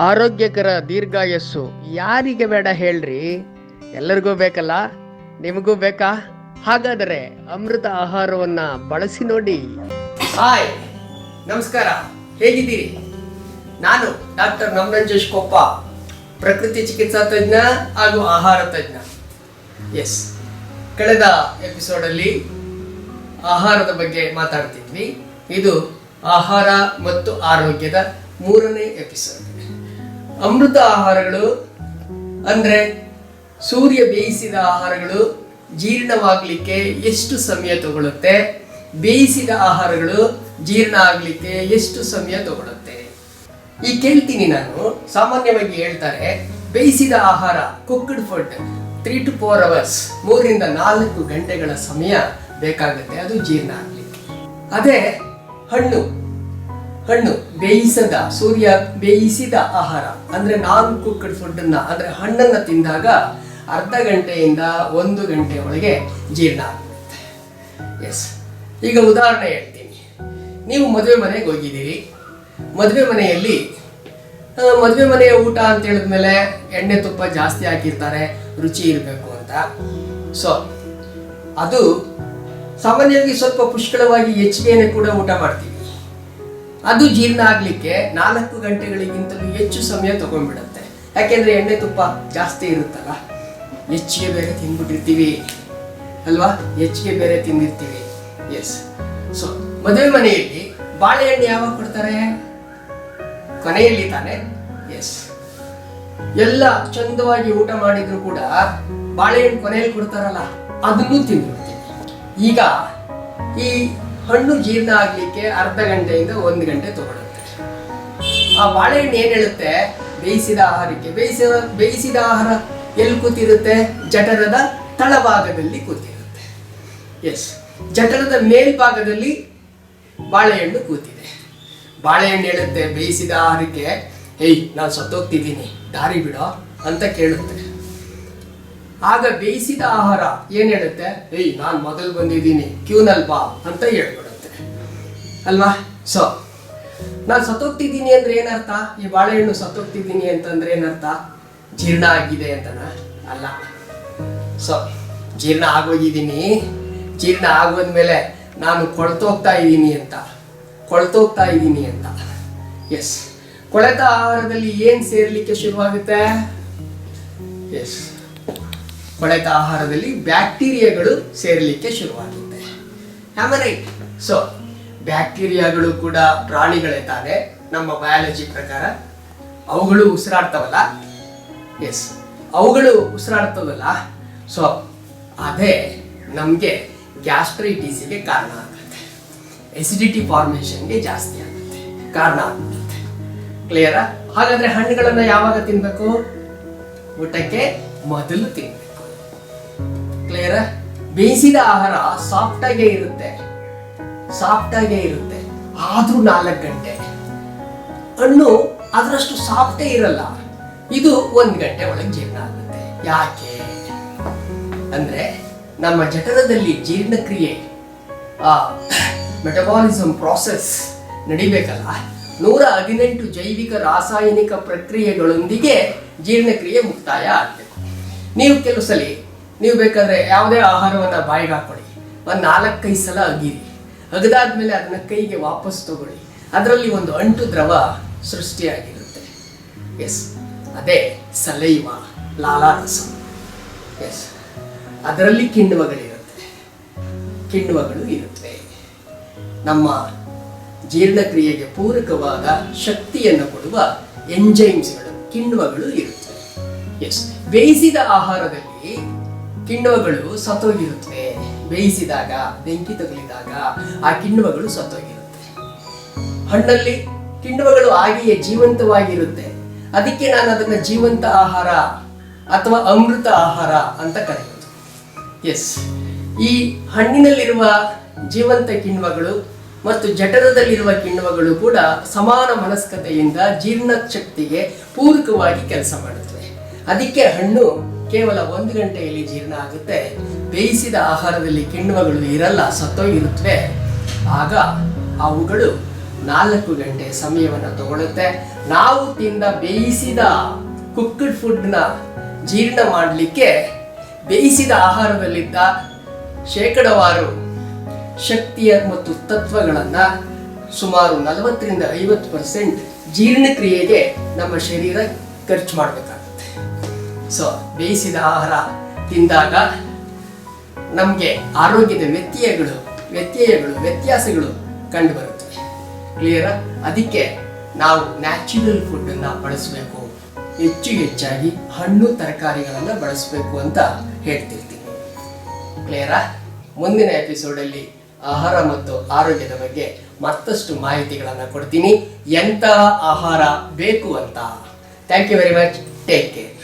ಆರೋಗ್ಯಕರ ದೀರ್ಘಾಯಸ್ಸು ಯಾರಿಗೆ ಬೇಡ ಹೇಳ್ರಿ? ಎಲ್ಲರಿಗೂ ಬೇಕಲ್ಲ? ನಿಮಗೂ ಬೇಕಾ? ಹಾಗಾದರೆ ಅಮೃತ ಆಹಾರವನ್ನ ಬಳಸಿ ನೋಡಿ. ಹಾಯ್, ನಮಸ್ಕಾರ. ಹೇಗಿದ್ದೀರಿ? ನಾನು ಡಾಕ್ಟರ್ ನಮರಂಜೇಶ್ ಕೊಪ್ಪ, ಪ್ರಕೃತಿ ಚಿಕಿತ್ಸಾ ತಜ್ಞ ಹಾಗೂ ಆಹಾರ ತಜ್ಞ. ಎಸ್ ಕಳೆದ ಎಪಿಸೋಡಲ್ಲಿ ಆಹಾರದ ಬಗ್ಗೆ ಮಾತಾಡ್ತಿದ್ವಿ. ಇದು ಆಹಾರ ಮತ್ತು ಆರೋಗ್ಯದ ಮೂರನೇ ಎಪಿಸೋಡ್. ಅಮೃತ ಆಹಾರಗಳು ಅಂದರೆ ಸೂರ್ಯ ಬೇಯಿಸಿದ ಆಹಾರಗಳು ಜೀರ್ಣವಾಗಲಿಕ್ಕೆ ಎಷ್ಟು ಸಮಯ ತಗೊಳ್ಳುತ್ತೆ ಬೇಯಿಸಿದ ಆಹಾರಗಳು ಜೀರ್ಣ ಆಗಲಿಕ್ಕೆ ಎಷ್ಟು ಸಮಯ ತಗೊಳ್ಳುತ್ತೆ ಈ ಕೇಳ್ತೀನಿ ನಾನು. ಸಾಮಾನ್ಯವಾಗಿ ಹೇಳ್ತಾರೆ, ಬೇಯಿಸಿದ ಆಹಾರ cooked food three to four hours ಮೂರರಿಂದ ನಾಲ್ಕು ಗಂಟೆಗಳ ಸಮಯ ಬೇಕಾಗುತ್ತೆ. ಅದು ಜೀರ್ಣ ಆಗಲಿಕ್ಕೆ. ಅದೇ ಹಣ್ಣು. ಹಣ್ಣು, ಬೇಯಿಸದ, ಸೂರ್ಯ ಬೇಯಿಸಿದ ಆಹಾರ. ಅಂದ್ರೆ ನಾನ್ ಕುಕ್ಡ್ ಫುಡ್ ಅನ್ನ ಅಂದ್ರೆ ಹಣ್ಣನ್ನ ತಿಂದಾಗ ಅರ್ಧ ಗಂಟೆಯಿಂದ ಒಂದು ಗಂಟೆ ಒಳಗೆ ಜೀರ್ಣ ಆಗುತ್ತೆ. ಎಸ್ ಈಗ ಉದಾಹರಣೆ ಹೇಳ್ತೀನಿ. ನೀವು ಮದುವೆ ಮನೆಗೆ ಹೋಗಿದ್ದೀರಿ. ಮದುವೆ ಮನೆಯಲ್ಲಿ ಮದುವೆ ಮನೆಯ ಊಟ ಅಂತ ಹೇಳಿದ್ಮೇಲೆ ಎಣ್ಣೆ ತುಪ್ಪ ಜಾಸ್ತಿ ಹಾಕಿರ್ತಾರೆ, ರುಚಿ ಇರಬೇಕು ಅಂತ. ಸೊ ಅದು ಸಾಮಾನ್ಯವಾಗಿ ಸ್ವಲ್ಪ ಪುಷ್ಕಳವಾಗಿ ಹೆಚ್ಚಿಗೆನೆ ಕೂಡ ಊಟ ಮಾಡ್ತೀವಿ. ಅದು ಜೀರ್ಣ ಆಗಲಿಕ್ಕೆ ನಾಲ್ಕು ಗಂಟೆಗಳಿಗಿಂತಲೂ ಹೆಚ್ಚು ಸಮಯ ತಗೊಂಡ್ಬಿಡುತ್ತೆ. ಯಾಕೆಂದ್ರೆ ಎಣ್ಣೆ ತುಪ್ಪ ಜಾಸ್ತಿ ಇರುತ್ತಲ್ಲ? ಹೆಚ್ಚಿಗೆ ಬೇರೆ ತಿಂದ್ಬಿಟ್ಟಿರ್ತೀವಿ. ಅಲ್ವಾ? ಹೆಚ್ಚಿಗೆ ಬೇರೆ ತಿಂದಿರ್ತೀವಿ. ಎಸ್ ಸೊ ಮದುವೆ ಮನೆಯಲ್ಲಿ ಬಾಳೆಹಣ್ಣು ಯಾವಾಗ ಕೊಡ್ತಾರೆ? ಕೊನೆಯಲ್ಲಿ ತಾನೆ? ಎಸ್ ಎಲ್ಲ ಚಂದವಾಗಿ ಊಟ ಮಾಡಿದ್ರು ಕೂಡ ಬಾಳೆಹಣ್ಣು ಕೊನೆಯಲ್ಲಿ ಕೊಡ್ತಾರಲ್ಲ, ಅದನ್ನು ತಿಂದ್ಬಿಡ್ತೀವಿ. ಈಗ ಈ ಹಣ್ಣು ಜೀರ್ಣ ಆಗ್ಲಿಕ್ಕೆ ಅರ್ಧ ಗಂಟೆಯಿಂದ ಒಂದು ಗಂಟೆ ತಗೊಳುತ್ತೆ. ಆ ಬಾಳೆಹಣ್ಣು ಏನ್ ಹೇಳುತ್ತೆ? ಬೇಯಿಸಿದ ಆಹಾರಕ್ಕೆ. ಬೇಯಿಸಿದ ಬೇಯಿಸಿದ ಆಹಾರ ಎಲ್ಲಿ ಕೂತಿರುತ್ತೆ? ಜಠರದ ತಳಭಾಗದಲ್ಲಿ ಕೂತಿರುತ್ತೆ. ಎಸ್ ಜಠರದ ಮೇಲ್ಭಾಗದಲ್ಲಿ ಬಾಳೆಹಣ್ಣು ಕೂತಿದೆ. ಬಾಳೆಹಣ್ಣು ಹೇಳುತ್ತೆ, ಬೇಯಿಸಿದ ಆಹಾರಕ್ಕೆ, ಏಯ್, ನಾನು ಸತ್ತೋಗ್ತಿದ್ದೀನಿ. ದಾರಿ ಬಿಡೋ, ಅಂತ ಕೇಳುತ್ತೆ. ಆಗ ಬೇಯಿಸಿದ ಆಹಾರ ಏನ್ ಹೇಳುತ್ತೆ? ಏಯ್, ನಾನು ಮೊದಲು ಬಂದಿದ್ದೀನಿ ಕ್ಯೂನಲ್ವಾ ಅಂತ ಹೇಳ್ಬಿಡುತ್ತೆ. ಅಲ್ವಾ? ಸೊ ನಾನು ಸತ್ತೋಗ್ತಿದ್ದೀನಿ ಅಂದ್ರೆ ಏನರ್ಥ? ಈ ಬಾಳೆಹಣ್ಣು ಸತ್ತೋಗ್ತಿದ್ದೀನಿ ಅಂತಂದ್ರೆ ಏನರ್ಥ? ಜೀರ್ಣ ಆಗಿದೆ ಅಂತನ? ಅಲ್ಲ. ಸೊ ಜೀರ್ಣ ಆಗೋಗಿದ್ದೀನಿ. ಜೀರ್ಣ ಆಗೋದ್ಮೇಲೆ ನಾನು ಕೊಳ್ತೋಗ್ತಾ ಇದ್ದೀನಿ ಅಂತ. ಕೊಳ್ತೋಗ್ತಾ ಇದ್ದೀನಿ ಅಂತ. ಎಸ್ ಕೊಳೆತ ಆಹಾರದಲ್ಲಿ ಏನ್ ಸೇರ್ಲಿಕ್ಕೆ ಶುರುವಾಗುತ್ತೆ? ಎಸ್ ಕೊಳೆತ ಆಹಾರದಲ್ಲಿ ಬ್ಯಾಕ್ಟೀರಿಯಾಗಳು ಸೇರಲಿಕ್ಕೆ ಶುರುವಾಗುತ್ತೆ. ಆಮೇಲೆ ಸೊ ಬ್ಯಾಕ್ಟೀರಿಯಾಗಳು ಕೂಡ ಪ್ರಾಣಿಗಳೇ ತಾನೆ? ನಮ್ಮ ಬಯಾಲಜಿ ಪ್ರಕಾರ ಅವುಗಳು ಉಸಿರಾಡ್ತವಲ್ಲ? ಎಸ್ ಅವುಗಳು ಉಸಿರಾಡ್ತವಲ್ಲ? ಸೊ ಅದೇ ನಮಗೆ ಗ್ಯಾಸ್ಟ್ರೈಟಿಸಿಗೆ ಕಾರಣ ಆಗುತ್ತೆ ಎಸಿಡಿಟಿ ಫಾರ್ಮೇಷನ್ಗೆ ಜಾಸ್ತಿ ಆಗುತ್ತೆ ಕಾರಣ ಆಗುತ್ತೆ ಕ್ಲಿಯರಾ ಹಾಗಾದ್ರೆ ಹಣ್ಣುಗಳನ್ನು ಯಾವಾಗ ತಿನ್ನಬೇಕು ಊಟಕ್ಕೆ ಮೊದಲು ತಿನ್ಬೇಕು. ಕ್ಲಿಯರ್ ಬೇಯಿಸಿದ ಆಹಾರ ಸಾಫ್ಟ್ ಇರುತ್ತೆ. ಸಾಫ್ಟ್ ಇರುತ್ತೆ. ಆದ್ರೂ ನಾಲ್ಕು ಗಂಟೆ. ಹಣ್ಣು ಅದರಷ್ಟು ಸಾಫ್ಟೇ ಇರಲ್ಲ. ಇದು ಒಂದ್ ಗಂಟೆ ಒಳಗೆ ಜೀರ್ಣ ಆಗುತ್ತೆ. ಯಾಕೆ? ಅಂದ್ರೆ ನಮ್ಮ ಜಠರದಲ್ಲಿ ಜೀರ್ಣಕ್ರಿಯೆ, ಆ ಮೆಟಬಾಲಿಸಮ್ ಪ್ರಾಸೆಸ್ ನಡಿಬೇಕಲ್ಲ. ನೂರ ಹದಿನೆಂಟು ಜೈವಿಕ ರಾಸಾಯನಿಕ ಪ್ರಕ್ರಿಯೆಗಳೊಂದಿಗೆ ಜೀರ್ಣಕ್ರಿಯೆ ಮುಕ್ತಾಯ ಆಗಬೇಕು. ನೀವು ಕೆಲವು ನೀವು ಬೇಕಾದ್ರೆ ಯಾವುದೇ ಆಹಾರವನ್ನ ಬಾಯಿಗೆ ಹಾಕೊಳ್ಳಿ ಒಂದು ನಾಲ್ಕೈದು ಸಲ ಅಗಿರಿ. ಅಗದಾದ್ಮೇಲೆ ಅದನ್ನ ಕೈಗೆ ವಾಪಸ್ ತಗೊಳ್ಳಿ. ಅದರಲ್ಲಿ ಒಂದು ಅಂಟು ದ್ರವ ಸೃಷ್ಟಿಯಾಗಿರುತ್ತೆ. ಎಸ್ ಅದೇ ಸಲೈವ, ಲಾಲಾರಸ. ಎಸ್ ಅದರಲ್ಲಿ ಕಿಣ್ವಗಳಿರುತ್ತೆ. ಕಿಣ್ವಗಳು ಇರುತ್ತವೆ ನಮ್ಮ ಜೀರ್ಣಕ್ರಿಯೆಗೆ ಪೂರಕವಾದ ಶಕ್ತಿಯನ್ನು ಕೊಡುವ ಎಂಜೈಮ್ಸ್ಗಳು ಕಿಣ್ವಗಳು ಇರುತ್ತವೆ ಎಸ್ ಬೇಯಿಸಿದ ಆಹಾರದಲ್ಲಿ ಕಿಣ್ವಗಳು ಸತ್ತೋಗಿರುತ್ತವೆ ಬೇಯಿಸಿದಾಗ, ಬೆಂಕಿ ತಗುಲಿದಾಗ ಆ ಕಿಣ್ವಗಳು ಸತ್ತೋಗಿರುತ್ತೆ. ಹಣ್ಣಲ್ಲಿ ಕಿಣ್ವಗಳು ಹಾಗೆಯೇ ಜೀವಂತವಾಗಿರುತ್ತೆ. ಅದಕ್ಕೆ ನಾನು ಅದನ್ನ ಜೀವಂತ ಆಹಾರ ಅಥವಾ ಅಮೃತ ಆಹಾರ ಅಂತ ಕರೆಯೋದು. ಎಸ್ ಈ ಹಣ್ಣಿನಲ್ಲಿರುವ ಜೀವಂತ ಕಿಣ್ವಗಳು ಮತ್ತು ಜಠರದಲ್ಲಿರುವ ಕಿಣ್ವಗಳು ಕೂಡ ಸಮಾನ ಮನಸ್ಕತೆಯಿಂದ ಜೀರ್ಣ ಶಕ್ತಿಗೆ ಪೂರಕವಾಗಿ ಕೆಲಸ ಮಾಡುತ್ತವೆ. ಅದಕ್ಕೆ ಹಣ್ಣು ಕೇವಲ ಒಂದು ಗಂಟೆಯಲ್ಲಿ ಜೀರ್ಣ ಆಗುತ್ತೆ. ಬೇಯಿಸಿದ ಆಹಾರದಲ್ಲಿ ಕಿಣ್ವಗಳು ಇರಲ್ಲ ಸತ್ತೋಗಿರುತ್ತವೆ ಆಗ ಅವುಗಳು ನಾಲ್ಕು ಗಂಟೆ ಸಮಯವನ್ನು ತಗೊಳುತ್ತೆ. ನಾವು ತಿಂದ ಬೇಯಿಸಿದ ಕುಕ್ಡ್ ಫುಡ್ನ ಜೀರ್ಣ ಮಾಡಲಿಕ್ಕೆ ಬೇಯಿಸಿದ ಆಹಾರದಲ್ಲಿದ್ದ ಶೇಕಡವಾರು ಶಕ್ತಿಯ ಮತ್ತು ತತ್ವಗಳನ್ನು ಸುಮಾರು ನಲವತ್ತರಿಂದ ಐವತ್ತು ಪರ್ಸೆಂಟ್ ಜೀರ್ಣಕ್ರಿಯೆಗೆ ನಮ್ಮ ಶರೀರ ಖರ್ಚು ಮಾಡಬೇಕಾಗುತ್ತೆ. ಸೊ, ಬೇಯಿಸಿದ ಆಹಾರ ತಿಂದಾಗ ನಮಗೆ ಆರೋಗ್ಯದ ವ್ಯತ್ಯಯಗಳು ವ್ಯತ್ಯಯಗಳು, ವ್ಯತ್ಯಾಸಗಳು ಕಂಡು ಬರುತ್ತವೆ ಕ್ಲಿಯರಾ ಅದಕ್ಕೆ ನಾವು ನ್ಯಾಚುರಲ್ ಫುಡ್ಡನ್ನು ಬಳಸಬೇಕು. ಹೆಚ್ಚು ಹೆಚ್ಚಾಗಿ ಹಣ್ಣು ತರಕಾರಿಗಳನ್ನು ಬಳಸಬೇಕು ಅಂತ ಹೇಳ್ತಿರ್ತೀನಿ. ಕ್ಲಿಯರಾ ಮುಂದಿನ ಎಪಿಸೋಡಲ್ಲಿ ಆಹಾರ ಮತ್ತು ಆರೋಗ್ಯದ ಬಗ್ಗೆ ಮತ್ತಷ್ಟು ಮಾಹಿತಿಗಳನ್ನು ಕೊಡ್ತೀನಿ. ಎಂತಹ ಆಹಾರ ಬೇಕು ಅಂತ. Thank you very much take care